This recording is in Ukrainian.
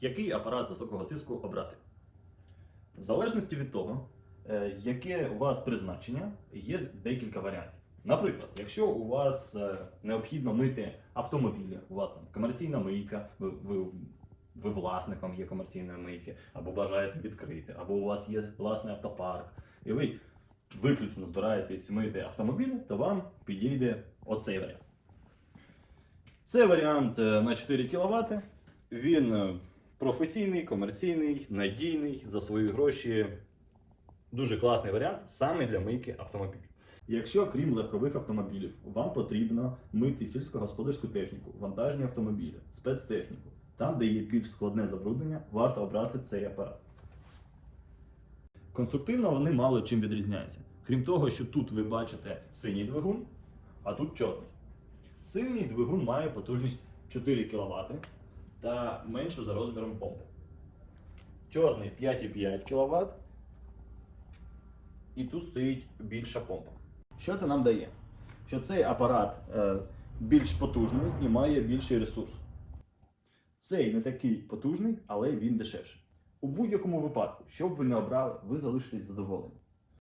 Який апарат високого тиску обрати? В залежності від того, е, яке у вас призначення, є декілька варіантів. Наприклад, якщо у вас е, необхідно мити автомобілі, у вас там комерційна мийка, ви, ви, ви власником є комерційної мийки, або бажаєте відкрити, або у вас є власний автопарк, і ви виключно збираєтесь мити автомобілі, то вам підійде оцей варіант. Це варіант е, на 4 кВт. Він професійний, комерційний, надійний за свої гроші. Дуже класний варіант саме для мийки автомобілів. Якщо крім легкових автомобілів, вам потрібно мити сільськогосподарську техніку, вантажні автомобілі, спецтехніку, там, де є більш складне забруднення, варто обрати цей апарат. Конструктивно вони мало чим відрізняються. Крім того, що тут ви бачите синій двигун, а тут чорний. Синій двигун має потужність 4 кВт та меншу за розміром помпи. Чорний 5,5 кВт. І тут стоїть більша помпа. Що це нам дає? Що цей апарат е, більш потужний і має більший ресурс. Цей не такий потужний, але він дешевший. У будь-якому випадку, що б ви не обрали, ви залишитесь задоволені.